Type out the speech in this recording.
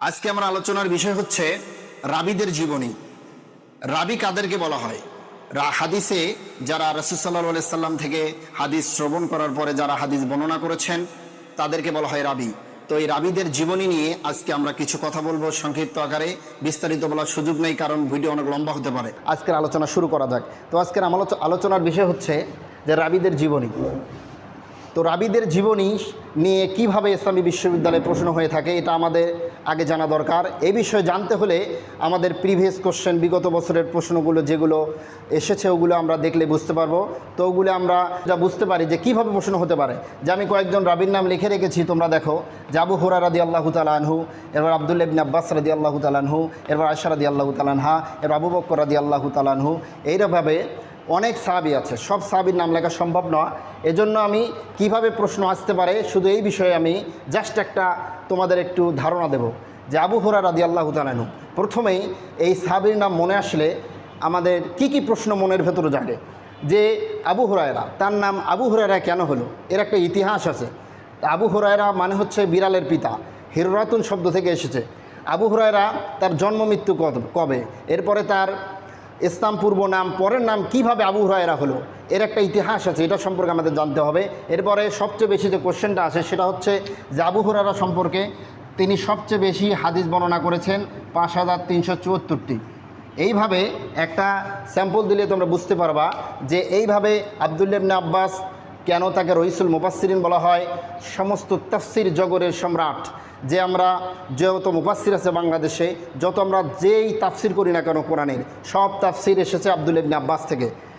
আজকে আমার আলোচনার বিষয় হচ্ছে রাবিদের জীবনী। রাবি কাদেরকে বলা হয়? রা- হাদিসে যারা রসুসাল্লাহ সাল্লাম থেকে হাদিস শ্রবণ করার পরে যারা হাদিস বর্ণনা করেছেন, তাদেরকে বলা হয় রাবি। তো এই রাবিদের জীবনী নিয়ে আজকে আমরা কিছু কথা বলব সংক্ষিপ্ত আকারে। বিস্তারিত বলার সুযোগ নেই, কারণ ভিডিও অনেক লম্বা হতে পারে। আজকের আলোচনা শুরু করা যাক। তো আজকের আলোচনার বিষয় হচ্ছে যে রাবিদের জীবনী। তো রাবিদের জীবনী নিয়ে কীভাবে ইসলামী বিশ্ববিদ্যালয়ে প্রশ্ন হয়ে থাকে, এটা আমাদের আগে জানা দরকার। এ বিষয়ে জানতে হলে আমাদের প্রিভিয়াস কোশ্চেন বিগত বছরের প্রশ্নগুলো যেগুলো এসেছে, ওগুলো আমরা দেখলে বুঝতে পারব। তো ওগুলো আমরা যা বুঝতে পারি যে কীভাবে প্রশ্ন হতে পারে। যে আমি কয়েকজন রাবির নাম লিখে রেখেছি, তোমরা দেখো। জাবু হুরা রাদি আল্লাহ তালানহু এরপর আবদুল্লা ইবিন আব্বাস রাদি আল্লাহ তালানহু এরপর আশা রাদি আল্লাহ তালানহা এরপর আবু বক্কর রাদি আল্লাহ তালানহু এইরকমভাবে অনেক সাহাবি আছে। সব সাবির নাম লেখা সম্ভব নয় এজন্য আমি কীভাবে প্রশ্ন আসতে পারে শুধু এই বিষয়ে আমি জাস্ট একটা তোমাদের একটু ধারণা দেব যে আবু হুরা রাদি আল্লাহ তালানু প্রথমেই এই সাহাবির নাম মনে আসলে আমাদের কি কি প্রশ্ন মনের ভেতরে জাগে? যে আবু হুরায়রা, তার নাম আবু হুরায়রা কেন হলো? এর একটা ইতিহাস আছে। আবু হুরায়রা মানে হচ্ছে বিড়ালের পিতা। হিররাতুন শব্দ থেকে এসেছে। আবু হুরায়রা তার জন্ম মৃত্যু কবে? এরপরে তার ইসলাম পূর্ব নাম, পরের নাম কীভাবে আবু হুরায়রা হলো? এর একটা ইতিহাস আছে, এটা সম্পর্কে আমাদের জানতে হবে। এরপরে সবচেয়ে বেশি যে কোশ্চেনটা আসে, সেটা হচ্ছে যে আবু হরারা সম্পর্কে তিনি সবচেয়ে বেশি হাদিস বর্ণনা করেছেন পাঁচ হাজার তিনশো চুয়াত্তরটি। এইভাবে একটা স্যাম্পল দিলে তোমরা বুঝতে পারবা যে এইভাবে আবদুল্লাবনে আব্বাস কেন তাকে রহিসুল মুবাসিরিন বলা হয়? সমস্ত তাফসির জগরের সম্রাট, যে আমরা যত মুফাসির আছে বাংলাদেশে, যত আমরা যেই তাফসির করি না কেন কোরআনের, সব তাফসির এসেছে আবদুল ইবনে আব্বাস থেকে।